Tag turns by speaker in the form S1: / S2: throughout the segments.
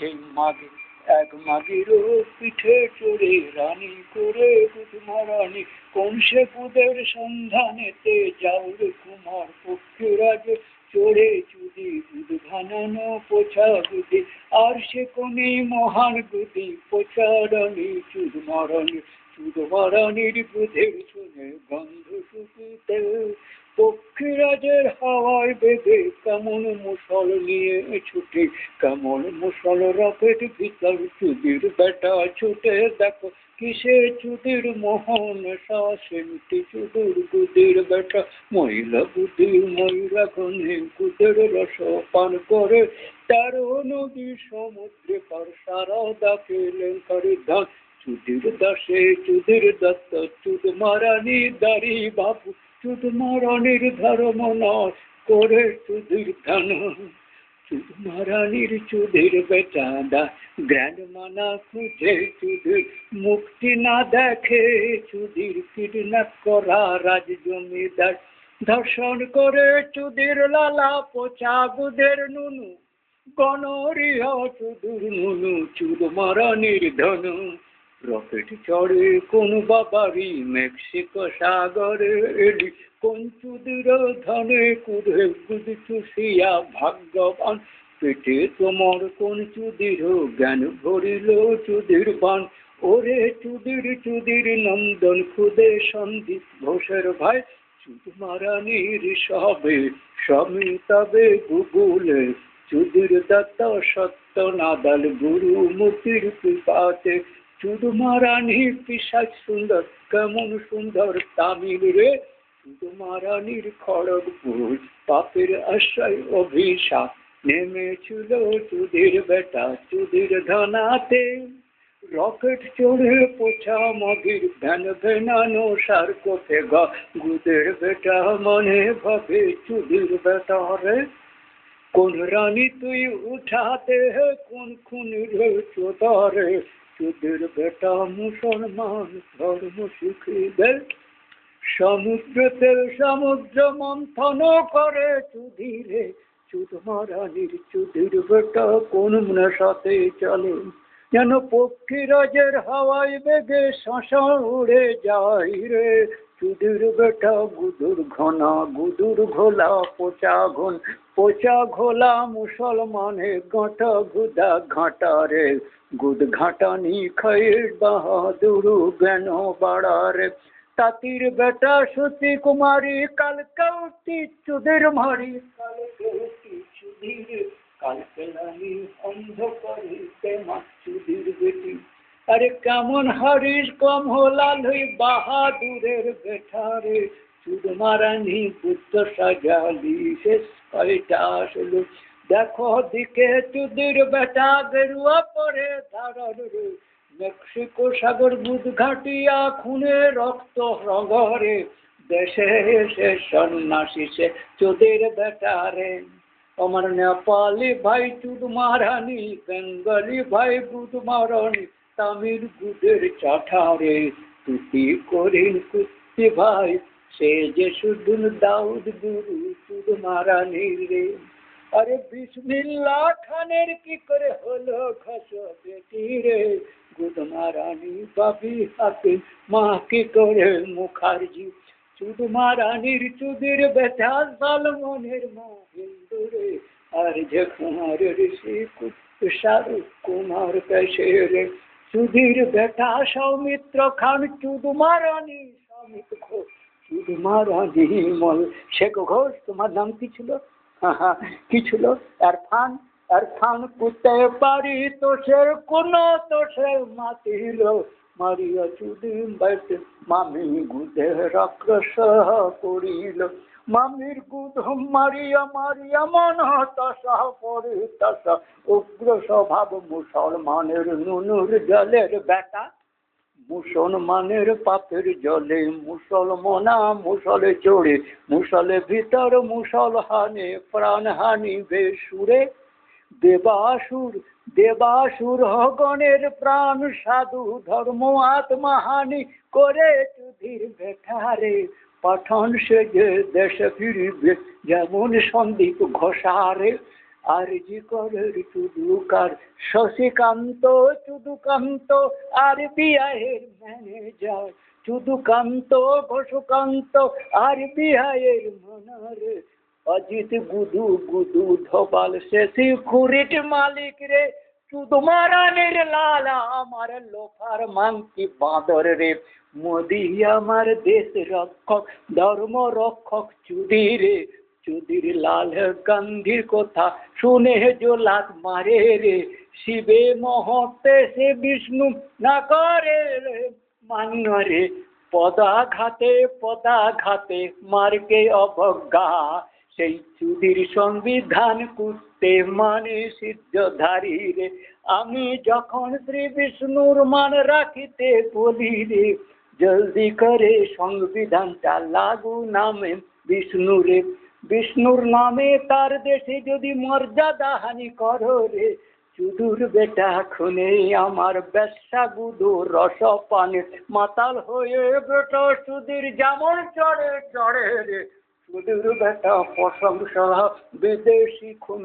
S1: এক মাগিরও পিঠে চড়ে রানী করে মহারানী কোন সে বুধের সন্ধানেতে যাও কুমার পক্ষীরাজ চড়ে চুদি বুধ ঘানানো পোছা গুদি আর সে কোনে মহান গুদি পোছা রানী চুদ মহারানী চুদ মহারানীর বুধের শুনে গন্ধ শুকিতে পক্ষীরাজের হাওয়ায় বেগে কেমন মুসল নিয়ে ছুটে, কেমন মুসল রকেট ভিতর চুদির বেটা ছুটে দেখো, কিসে চুদির মোহন শাসেন্টি চুদুর গুদির বেটা, মহিলা বুদ্ধি মহিলা গণে গুদের রস পান করে, তেরো নদী সমুদ্রে পার সারা ডাকে লেঙ্কারি ধান, চুদির দাসে চুদির দত্ত, চুদ মারানি দাড়ি বাবু চুদ মারানির ধর্ম নয়, করে চুদির ধান। চুদ মারানির চুদির বেটা দা গ্র্যান্ড মানা খুঁজে চুদির মুক্তি না দেখে চুদির কিডন্যাপ করা রাজ জমিদার। ধর্ষণ করে চুদির লালা পোচা গুদের নুনু গণরিয়া চুদুর নুনু চুদ মারানির ধনু। রকেট চড়ে কোন বাবারি মেক্সিকো সাগরে এলি। কোন চুদির ধনে কুদে গুদ চুষিয়া ভাগ্যবান। পেটে তোমার কোন চুদির জ্ঞান ভরিল চুদির বান। ওরে চুদির চুদির নন্দন খুদে সন্দীপ ঘোষের ভাই। চুদ মারানির সবে স্বামী তবে গুগুলে। চুদির দত্ত সত্য নাদাল গুরু মুক্তির কৃপাতে চুদ মারানি পিসাজ সুন্দর, কেমন সুন্দর তামিল রে। চুদ মারানির খড়গ ভোজ পাপের আশ্রয় অভিশাপ। নেমেছিল চুদির বেটা, চুদির ধানাতে। রকেট চড়ে পোছা মগির, ভ্যান ভেনানো সার কোথে গুদের বেটা মনে ভাবে চুদির বেটা রে। কোন রানী তুই উঠাতে কোন খুন রে চোদারে। চুদের বেটা মুসলমান, ধর্ম শিখিদের সমুদ্রতে সমুদ্র মন্থন করে চুধিরে চুদ মারানির চুদির বেটা কোন সাথে চলে? যেন পক্ষীরাজের হাওয়ায় বেগে শাঁসা উড়ে যায় রে। চুদির বেটা, গুদুর ঘনা, গুদুর ঘোলা, পোচা ঘন পোচা ঘোলা মুসলমানে গাঁটা গুদা ঘাটা রে। গুদ ঘাটানি খাই বাহাদুর জ্ঞান বাড়া রে। তাতির বেটা সতী কুমারী কালকে উঠি চুদির মারি। কালকে উঠি চুদির কালকে লানি অন্ধকারে তেমা চুদির বেটি। আরে কেমন হারিস কম হলাল হই বাহাদুরের রে চুদ মারানি বুদ্ধ সাজালি, শেষ কয়টা আসলো। দেখো দিকে চুদির বেটা গেরুয়া পরে ধারণ রে। মেক্সিকো সাগর বুধ ঘাটিয়া খুনে রক্ত রগরে দেশে এসে সন্ন্যাসী সে চোদের বেটারে আমার নেপালি ভাই চুদ মারানি বেঙ্গলি ভাই বুধ মারানি তামিল বুধের চাঠারে তুতি করিন কুস্তি ভাই, সে যে শুধু দাউদ গুরু চুদ মারানি রে। আরে বিসমিল্লা খানের কি করে হলো খস বেটি রে? গুদ মারানি বাবি হাতে, মা কি করে মুখার্জি? চুদ মারানির চুদির বেটা সালমনের মা হিন্দু রে। আর যে কুমার ঋষি শাহরুখ কুমার পেশে রে। চুদির বেটা সৌমিত্র খান চুদ মারানি সৌমিত ঘোষ চুদ মারানি মল শেখ ঘোষ, তোমার নাম কি ছিল? কি ছিল? এরফান এরফান কুতে পারি তোষের কোন তোষের মাতিল? মারিয়া চুদিন বাইতে, মামি গুদে রাক্ষস করিল মামির গুদ মারিয়া মারিয়া মন তসা পরে তসা উগ্র স্বভাব মুসলমানের নুনুর জলের বেটা মুসলমানের পাপের জলে মুসলমনা মুসলে চড়ে। মুসলে ভিতর মুসল হানে, প্রাণ হানি বেসুরে। দেবাসুর দেবাসুর হগণের প্রাণ সাধু ধর্ম আত্মহানি করে চুধির বেঠারে পাঠান সেজে দেশে ফিরিবে, যেমন সন্দীপ ঘোষারে। আর জি করের চুদুকার শশীকান্ত, চুদুকান্ত আর বিআইয়ের ম্যানেজার, চুদুকান্ত বসুকান্ত আর বিআইয়ের মনার। অজিত গুদু গুদু ধবাল শেষি খুরিট মালিক রে শুধু মারানের লালা আমার লোফার মাংকি বাঁদর রে মোদি আমার দেশ রক্ষক ধর্ম রক্ষক চুদি রে চুদির লাল গান্ধীর কথা শুনে জোলাত মারে রে শিবে মহতে সে বিষ্ণু না করে রে মান্য রে পদাঘাতে পদাঘাতে মার্গে অবজ্ঞা সেই চুদির সংবিধান করতে মানে সিদ্ধধারী রে আমি যখন শ্রী বিষ্ণুর মান রাখিতে বলি রে জলদি করে সংবিধানটা লাগু নামে বিষ্ণু রে বিষ্ণুর নামে তার দেশে যদি মর্যাদা হানি করো রে চুদুর বেটা খুনে আমার ব্যবসা গুদু রস পানে মাতাল হয়ে বেটা সুধীর যেমন চড়ে চড়ে রে। বেটা বিদেশি খুন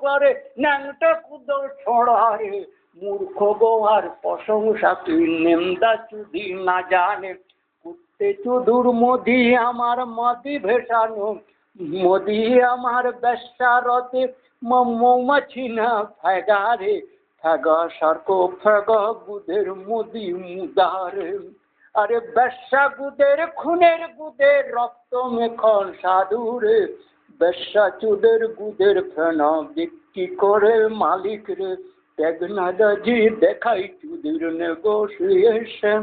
S1: করে ন্যাংটা কুদ ছড়ারে মূর্খ গোয়ার প্রশংসা তুই নিন্দা চুদি না জানে কুত্তে চুদুর মোদি আমার মদি ভেসানো মোদি আমার বেশারতে মৌমাছি না ফেগারে ফেগা সর্ক ফেগা বুধের মোদি মুদারে আরে বেশ্যা গুদের খুনের গুদের রক্ত মেখন সাধুরে। বেশ্যা চুদের গুদের ফেনা বিক্রি করে মালিক রে। টেকনোলজি দেখাই চুদির নেগোসিয়েশন।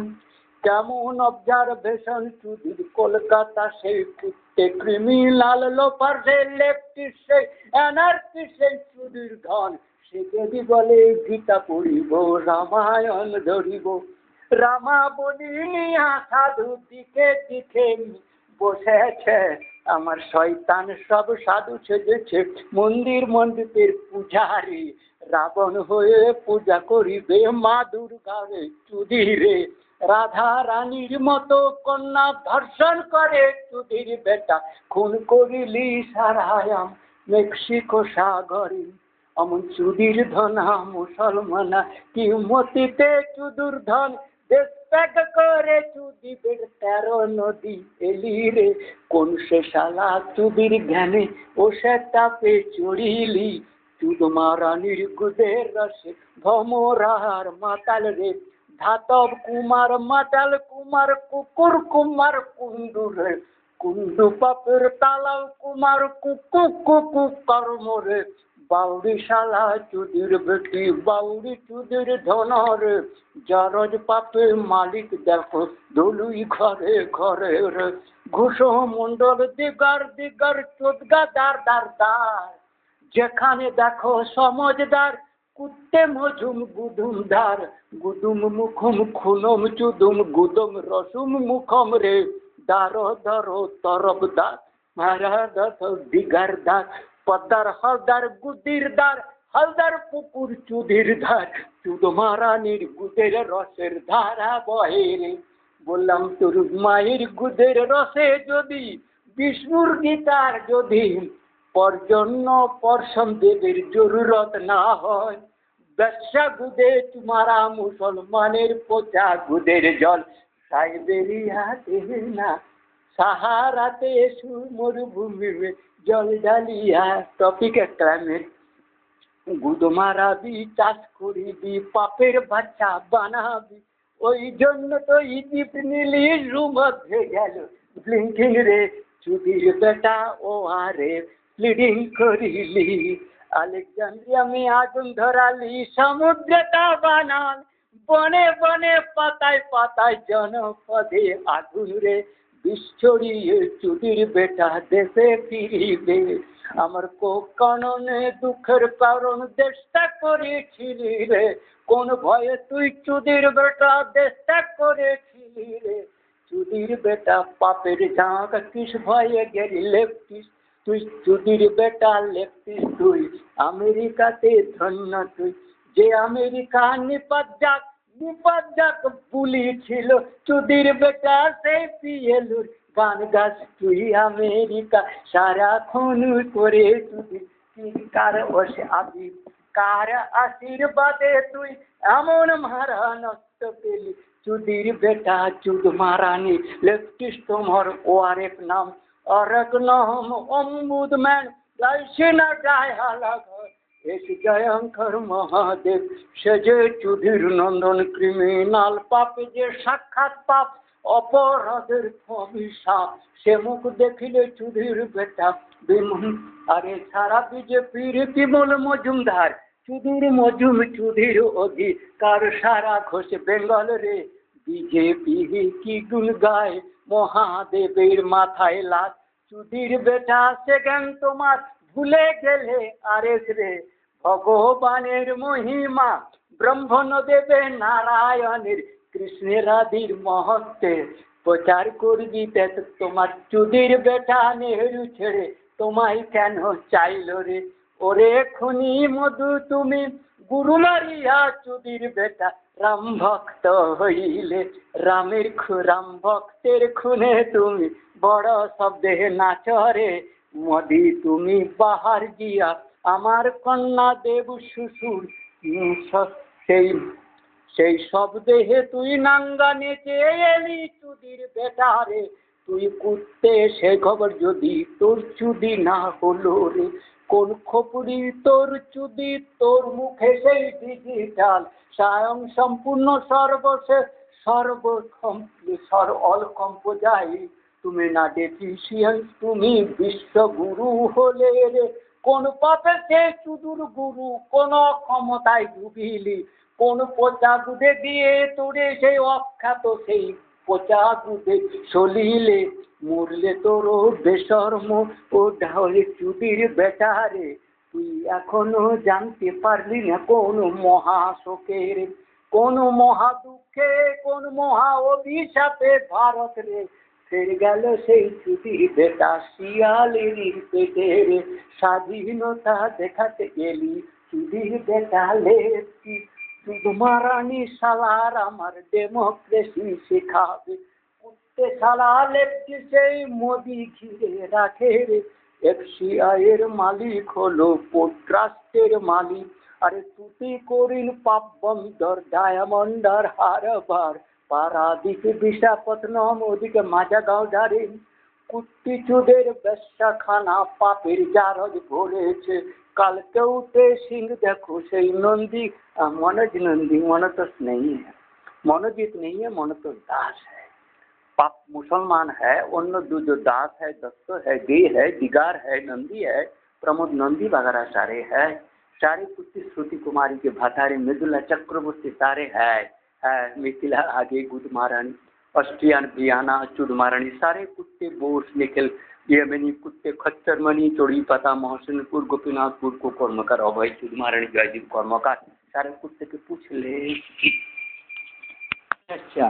S1: কেমন অবজারভেশন চুদির কলকাতা সেই কুত্তে ক্রিমিনাল লোপার সে লেফটি সেই এনার্কি সেই চুদির ধন সে যদি বলে, গীতা পড়িব, রামায়ণ ধরিব। রামা বলিনিয়া সাধু দিকে দিকে বসেছে। আমার শয়তান সব সাধু সেজেছে। মন্দির মন্দিরের পূজারি রাবণ হয়ে পূজা করিবে মা দুর্গারে চুদিরে। রাধা রানীর মতো কন্যা ধর্ষণ করে চুদির বেটা। খুন করিলি সারায়াম মেক্সিকো সাগরে। অমন চুদির ধনা মুসলমানা, কি মতিতে চুদুর ধন দেশ ত্যাগ করে চুদিবের তেরো নদী এলি রে। কোন সে শালা চুদির জ্ঞানে ও সে তাপে চড়িলি? চুদ মারানির গুদের রসে, ভমরার মাতাল রে। ধাতব কুমার, মাতাল কুমার, কুকুর কুমার কুন্ডু রে। কুন্ডু পাপের তালাও কুমার, কুকু কুকু কর্ম রে। বাউরি শালা চুদির বেটি, বাউরি চুদির ধনর। জারজ পাপে মালিক দেখো দলুই ঘরে ঘরে রে। ঘুষ মন্ডল দিগার দিগার, চোদগা দার দার দার। যেখানে দেখো সমজদার, কুত্তে মঝুম গুদুম ধার। গুদুম মুখম খুনম চুদুম গুদম রসুম মুখম রে। দার দর তরব দার মারা দত দিগার দার পদ্মার হলদার গুদির দার হলদার পুকুর চুদির ধার, চুদ মারানির গুদের রসের ধারা বহে বললাম, তোর মায়ের গুদের রসে যদি, বিষ্ণুর গীতার যদি পর্জন্য পর্ষণ দেবের জরুরত না হয়। ব্যবসা গুদে তোমারা মুসলমানের পচা গুদের জল সাইবেরিয়াতে না। সাহারাতে এসু মরুভূমি জল ঢালিয়া টপিক ক্লাইমেট গুদ মারাবি চাষ করিবি, পাপের বাচ্চা বানাবি, ওই জন্য তো ইজিপ্ট নিলি মধ্যে গেল। ব্লিঙ্কিং রে চুদির বেটা ও আরে ব্লিডিং করিলি। আলেকজান্দ্রিয়া মে আগুন ধরালি, সমুদ্রটা বানান। বনে বনে পাতায় পাতায় জনপদে আগুন রে বিশ্বরিয়ে চুদির বেটা দেশে ফিরিবে আমার কোকণনে দুঃখের কারণ দেশটা করেছিলি রে কোন ভয়ে তুই চুদির বেটা দেশটা করেছিলি রে চুদির বেটা পাপের ঝাঁক কিস ভয়ে গেলি লেপটিস। তুই চুদির বেটা লেপটিস তুই। আমেরিকাতে ধন্য তুই। যে আমেরিকা নিপাত যাক যাক বুলি ছিল চুদির বেটা, সেই পিয়েলুর গান গাছ তুই আমেরিকা। সারাক্ষণ করে তুই কার বসে আবি। কার আশীর্বাদে তুই এমন মারা নষ্ট পেলি? চুদির বেটা, চুদ মারানি, লেফটিস্ট তোমার ও আরেক নাম। আরেক নাম অম্বুদম্যান, লাইসেনা গায়া লাগা জয়ঙ্কর মহাদেব। সে যে চুধির নন্দন ক্রিমিনাল পাপ, যে সাক্ষাৎ পাপ, অপরাধের অভিশাপ সে মুখ দেখিলে চুধির বেটা বিমন আরে সারা বিজেপির বিমল মজুমদার চুদির মজুম চুদির অধিকার সারা ঘোষ বেঙ্গল রে। বিজেপি কি গুণ গায় মহাদেবের মাথায় লাশ? চুদির বেটা সেকেন্ড তোমার ভুলে গেলে আরেক রে। ভগবানের মহিমা, ব্রহ্মণ দেবে নারায়ণের কৃষ্ণের আদির মহত্বে। প্রচার করবি তোমার চুদির বেটা নেহরু ছেড়ে, তোমায় কেন চাইল রে? ওরে খুনি মধু তুমি, গুরু মারিয়া চুদির বেটা, রাম ভক্ত হইলে। রামের খু, রাম ভক্তের খুনে তুমি, বড় শব্দে নাচরে। মদি তুমি বাহার গিয়া আমার কন্যা দেব শ্বশুর সেই সেই সব দেহে তুই নাঙ্গা নেচে এলি চুদির বেটারে। তুই কুত্তে সে খবর যদি তোর চুদি না হলো রে। কোন খপুরি তোর চুদি, তোর মুখে সেই ডিজিটাল স্বয়ং সম্পূর্ণ সর্বশেষ সর্বক্ষম সর অল তুমি না ডেফিসিয়েন্স, তুমি বিশ্বগুরু হলে রে। কোন পথে সে চুদুর গুরু, কোন ক্ষমতায় ডুবিলি কোন পচা দুধে দিয়ে তোরে সেই অখ্যাত সেই পচা দুধে চলিলে মরলে তোর বেশর্ম ও ঢালে চুদির বেটারে তুই এখনও জানতে পারলি না কোন মহাশোকের কোন মহা দুঃখে, কোন মহা অভিশাপে ভারত রে। ফের গেল সেই ছুটি বেটা শিয়ালের পেটে স্বাধীনতা দেখাতে গেলি চুদির বেটা শুধু মারানি সালার আমার ডেমোক্রেসি শেখাবে। উঠতে সালা লেপটি সেই মোদি ঘিরে রাখে রে। এফসিআই মালিক হলো পোর্ট ট্রাস্টের মালিক। আরে তুতি করিল পাপ বন্দর ডায়মন্ডার হারবার। পারাদীপ বিশাখাপত্তনম ওদিকে মাজাগাঁও দাঁড়িয়ে কুত্তি চুদের বেশ্যাখানা পাপের জারজ ভরেছে কালকে উঠে সিং দেখো সেই নন্দী আহ, मनोज नंदी मनोतोष नहीं है मनोजीत नहीं है मनोतोष दास है पाप मुसलमान है अन्य दो जो दास है दत्तो है गे है दिगार है नंदी है प्रमोद नंदी वगैरह सारे है सारे कुत्ती श्रुति कुमारी के भतारे मृदुला चक्रवर्ती सारे है है मिथिला आगे गुद महारानी ऑस्ट्रियन बियाना चुद महारानी सारे कुत्ते बोस निखिल यमनी कुत्ते खच्चर मणि चोड़ी पता मोहसिनपुर गोपीनाथपुर को कर्मकार अभय चुद महारानी जयदीप कर्मकार सारे कुत्ते के पूछ ले अच्छा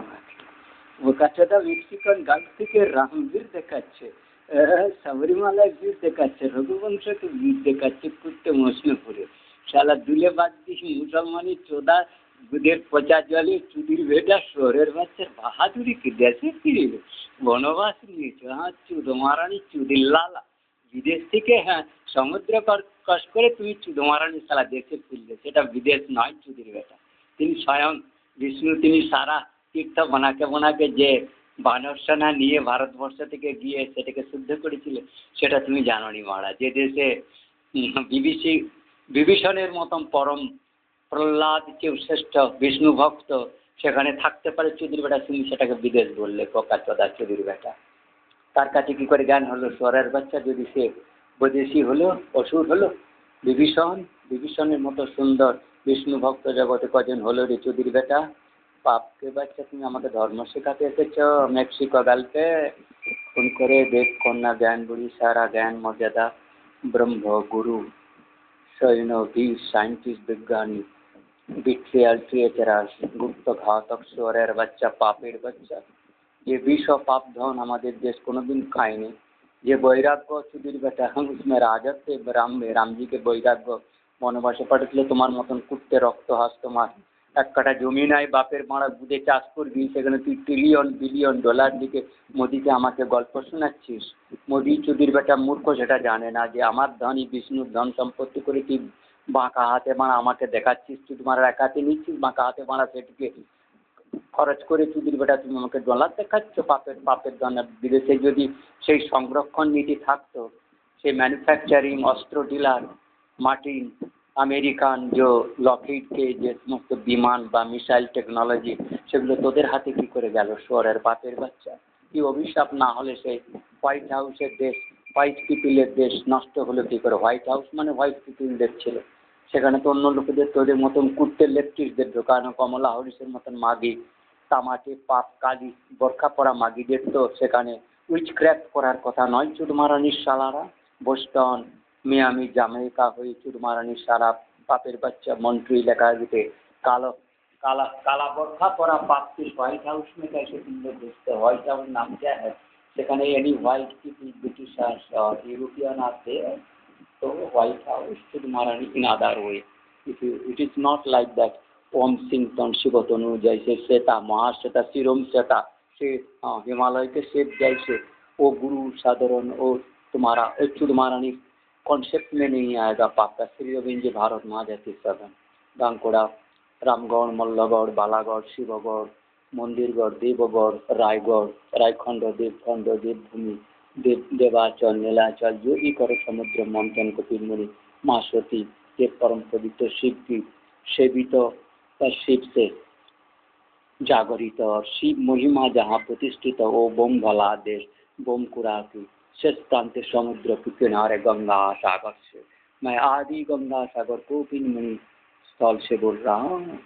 S1: ও কাছাটা মেক্সিকান গাছ থেকে রামবীর দেখাচ্ছে আহ, সাবরিমালায় বীর দেখাচ্ছে রঘুবংশকে বীর দেখাচ্ছে কুত্তে মসনপুরে শালা দুলে বাদ দিয়ে মুসলমানি চোদা দুধের পচা জলে চুদির ভেজা শহরের বাচ্চার বাহাদুরি কি, দেশে ফিরিবে বনবাস নিয়েছে হ্যাঁ চুদ মারানি চুদির লালা। বিদেশ থেকে হ্যাঁ সমুদ্র কষ করে তুমি চুদ মারানি সারা দেশে ফিরলে। সেটা বিদেশ নয় চুদির বেটা। তিনি স্বয়ং বিষ্ণু, তিনি সারা তীর্থ বানাকে বনাকে যে বানরসেনা নিয়ে ভারতবর্ষ থেকে গিয়ে সেটাকে শুদ্ধ করেছিল, সেটা তুমি জানো নি মারা যে দেশে বিবিসি বিভীষণের মতন পরম প্রহ্লাদ কেউ শ্রেষ্ঠ বিষ্ণু ভক্ত সেখানে থাকতে পারে চুদির বেটা, তুমি সেটাকে বিদেশ বললে কোকা চোদা চুদির বেটা। তার কাছে কি করে জ্ঞান হলো? স্বরের বাচ্চা, যদি সে বৈদেশি হলো, অসুর হলো, বিভীষণ, বিভীষণের মতো সুন্দর বিষ্ণু ভক্ত জগতে কজন হলো রে চুদির বেটা? বাপকে বাচ্চা, তুমি আমাকে ধর্ম শেখাতে এসেছ, মেক্সিকো গালকে খুন করে দেব কন্যা জ্ঞান বুড়ি, সারা জ্ঞান, মর্যাদা ব্রহ্ম গুরু সৈন্য, বীর সায়েন্টিস্ট বিজ্ঞানী বিট্রিয়াল ক্রিয়েচারাস গুপ্ত ঘাতক শুয়োরের বাচ্চা, পাপের বাচ্চা। যে বিষ ও পাপ ধন আমাদের দেশ কোনোদিন খায়নি। যে বৈরাগ্য সুধীর বেটা হম উসমে রাজত্বে রাম রামজিকে বৈরাগ্য বনবাসে পাঠিয়েছিল, তোমার মতন কুত্তে রক্ত হাস তোমার
S2: এক কাটা জমি নাই, বাপের মারা বুঝে চাষ করবি, সেখানে তুই ট্রিলিয়ন বিলিয়ন ডলার দিকে মোদিকে আমাকে গল্প শোনাচ্ছিস। মোদি চুদির বেটা মূর্খ, সেটা জানে না যে আমার ধনই বিষ্ণুর ধন সম্পত্তি করে তুই বাঁকা হাতে মারা, আমাকে দেখাচ্ছিস, তুই তোমার এক হাতে নিচ্ছিস, বাঁকা হাতে মারা, সেটিকে খরচ করে চুদির বেটা, তুমি আমাকে ডলার দেখাচ্ছ, পাপের পাপের জন্য বিদেশে যদি সেই সংরক্ষণ নীতি থাকতো, সেই ম্যানুফ্যাকচারিং অস্ত্র ডিলার মার্টিন, আমেরিকান, যে লকহিডকে যে সমস্ত বিমান বা মিসাইল টেকনোলজি সেগুলো তোদের হাতে কি করে গেল? শহরের বাপের বাচ্চা। কি অভিশাপ? না হলে সেই হোয়াইট হাউসের দেশ হোয়াইট পিপিলের দেশ নষ্ট হলো কি করে? হোয়াইট হাউস মানে হোয়াইট পিপিলদের ছিল। সেখানে তো অন্য লোকেদের তোদের মতন কুত্তের লেপটিসদের ঢোকানো কমলা হরিসের মতন মাগি তামাটে পাপ কালি বোরখা পরা মাগিদের তো সেখানে উইচ ক্র্যাফট করার কথা নয় চুরমারানির শালারা বোস্টন মিয়ামি জামেইকা হয়ে চুরমারানির সারা পাপের বাচ্চা মন্ট্রি এলাকাতে কালো काला काला बोरखा परा पाप की व्हाइट हाउस में कैसे तुम लोग घुसते व्हाइट हाउस नाम क्या है সেখানে এনি হোয়াইট পিপল ব্রিটিশার্স और यूरोपियन आते हैं तो व्हाइट हाउस शुड महारानी in other way it it is not like that Om Singh तन शिवतनु जैसे श्वेता महाश्वेता सिरोम श्वेता से हाँ हिमालय के शेप जैसे वो गुरु साधारण वो तुम्हारा चुद महारानी कॉन्सेप्ट में नहीं आएगा पाप का श्री रविंद्र जी भारत महाजाति सदन बांकुड़ा রামগড় মল্লগড় বালাগড় শিবগড় মন্দিরগড় দেবগড় রায়গড় রায়খণ্ড দেবখণ্ড দেবভূমি দেব দেবাচল নীলাচল जो भी करो समुद्र मंथन कपिलमुनि माँ सती देव परम पवित्र शिव की सेवित और शिव से जागरित और शिव महिमा जहाँ प्रतिष्ठित वो बोम भला देश बोम कुरा की शेष प्रांत समुद्र के किनारे गंगा सागर से मैं आदि गंगा सागर को मुनि स्थल से बोल रहा हूँ